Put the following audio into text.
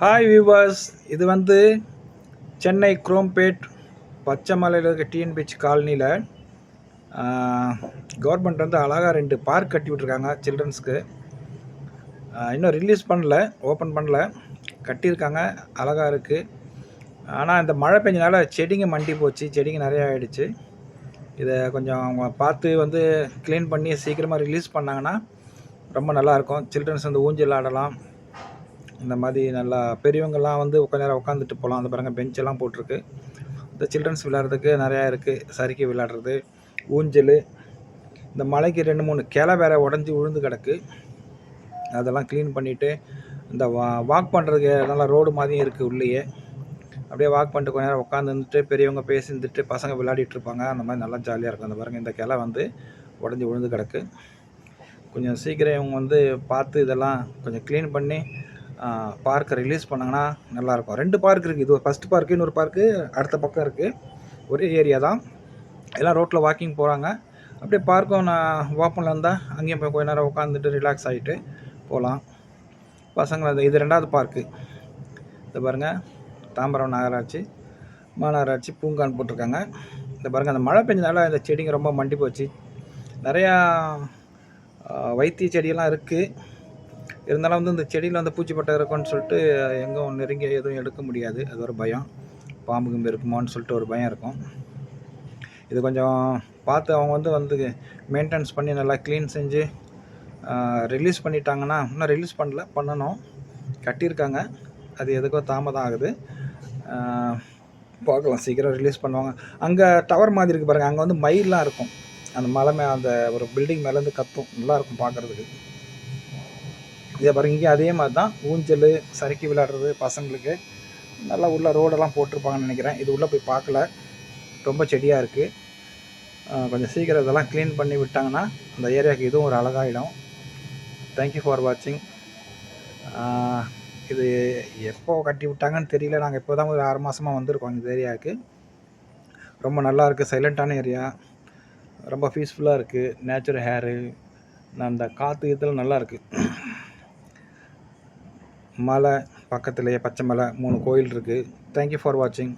Hi viewers இது வந்து சென்னை குரோம்பேட் பச்சைமலையில் இருக்க டிஎன்பிஹெச் காலனியில் கவர்மெண்ட் வந்து அழகாக ரெண்டு பார்க் கட்டி விட்ருக்காங்க சில்ட்ரன்ஸ்க்கு இன்னும் ரிலீஸ் பண்ணல ஓப்பன் பண்ணல. கட்டியிருக்காங்க அழகாக இருக்குது ஆனால் இந்த மழை பெஞ்சனால செடிங்க மண்டி போச்சு செடிங்க நிறையா ஆகிடுச்சு இதை கொஞ்சம் அவங்க பார்த்து வந்து க்ளீன் பண்ணி சீக்கிரமாக ரிலீஸ் பண்ணாங்கன்னா ரொம்ப நல்லாயிருக்கும் சில்ட்ரன்ஸ் வந்து ஊஞ்சல் ஆடலாம். இந்த மாதிரி நல்லா பெரியவங்கெல்லாம் வந்து கொஞ்ச நேரம் உட்காந்துட்டு போகலாம். அந்த பாருங்கள் பெஞ்செல்லாம் போட்டிருக்கு. இந்த சில்ட்ரன்ஸ் விளையாடுறதுக்கு நிறையா இருக்குது சறுக்கி விளையாடுறது ஊஞ்சல் இந்த மலைக்கு ரெண்டு மூணு கிளை வேற உடஞ்சி விழுந்து கிடக்கு. அதெல்லாம் க்ளீன் பண்ணிவிட்டு இந்த வா வாக் பண்ணுறதுக்கு நல்லா ரோடு மாதிரியும் இருக்குது உள்ளேயே. அப்படியே வாக் பண்ணிட்டு கொஞ்ச நேரம் உட்காந்து இருந்துட்டு பெரியவங்க பேசிந்துட்டு பசங்க விளையாடிட்டு இருப்பாங்க. அந்த மாதிரி நல்லா ஜாலியாக இருக்கும். அந்த பாருங்கள் இந்த கிளை வந்து உடஞ்சி விழுந்து கிடக்கு. கொஞ்சம் சீக்கிரம் இவங்க வந்து பார்த்து இதெல்லாம் கொஞ்சம் க்ளீன் பண்ணி பார்க்கை ரிலீஸ் பண்ணாங்கன்னா நல்லாயிருக்கும். ரெண்டு பார்க் இருக்குது இது ஃபஸ்ட் பார்க்கு இன்னொரு பார்க்கு அடுத்த பக்கம் இருக்குது ஒரே ஏரியா தான். எல்லாம் ரோட்டில் வாக்கிங் போகிறாங்க அப்படியே பார்க்கும் நான் ஓப்பனில் இருந்தால் அங்கேயும் போய் கொஞ்ச நேரம் உட்காந்துட்டு ரிலாக்ஸ் ஆகிட்டு போகலாம் பசங்களை அது இது ரெண்டாவது பார்க்கு இது பாருங்கள் தாம்பரம் நகராட்சி மாநகராட்சி பூங்கான் போட்டிருக்காங்க. இந்த பாருங்கள் அந்த மழை பெஞ்சனால இந்த செடிங்க ரொம்ப மண்டி போச்சு. நிறையா வைத்திய செடியெல்லாம் இருக்குது இருந்தாலும் வந்து இந்த செடியில் வந்து பூச்சிப்பட்டை இருக்கும்னு சொல்லிட்டு எங்கும் நெருங்கி எதுவும் எடுக்க முடியாது. அது ஒரு பயம். பாம்பு கிம்பு இருக்குமோன்னு சொல்லிட்டு ஒரு பயம் இருக்கும். இது கொஞ்சம் பார்த்து அவங்க வந்து வந்து மெயின்டெனன்ஸ் பண்ணி நல்லா க்ளீன் செஞ்சு ரிலீஸ் பண்ணிட்டாங்கன்னா இன்னும் ரிலீஸ் பண்ணல பண்ணணும். கட்டியிருக்காங்க. அது எதுக்கோ தாமதம் ஆகுது. பார்க்கலாம். சீக்கிரம் ரிலீஸ் பண்ணுவாங்க. அங்கே டவர் மாதிரி இருக்குது பாருங்கள் அங்கே வந்து மயிலாம் இருக்கும். அந்த மலை மே அந்த ஒரு பில்டிங் மேலேருந்து கத்தும். நல்லாயிருக்கும் பார்க்குறதுக்கு. இதே பாருங்க இங்கே அதே மாதிரி தான் ஊஞ்சல் சறுக்கி விளையாடுறது பசங்களுக்கு. நல்லா உள்ள ரோடெல்லாம் போட்டிருப்பாங்கன்னு நினைக்கிறேன். இது உள்ளே போய் பார்க்கல. ரொம்ப செடியாக இருக்குது கொஞ்சம் சீக்கிரம் இதெல்லாம் க்ளீன் பண்ணி விட்டாங்கன்னா அந்த ஏரியாவுக்கு இதுவும் ஒரு அழகாகிடும் தேங்க்யூ ஃபார் வாட்சிங் இது எப்போ கட்டி விட்டாங்கன்னு தெரியல. நாங்கள் இப்போ தான் ஒரு ஆறு மாதமாக வந்திருக்கோம் இந்த ஏரியாவுக்கு. ரொம்ப நல்லா இருக்குது சைலண்ட்டான ஏரியா. ரொம்ப பீஸ்ஃபுல்லாக இருக்குது நேச்சுரல் ஹேரு அந்த காற்று இதில் நல்லா இருக்குது மலை பக்கத்துலேயே பச்சை மலை மூணு கோயில் இருக்குது தேங்க்யூ ஃபார் வாட்சிங்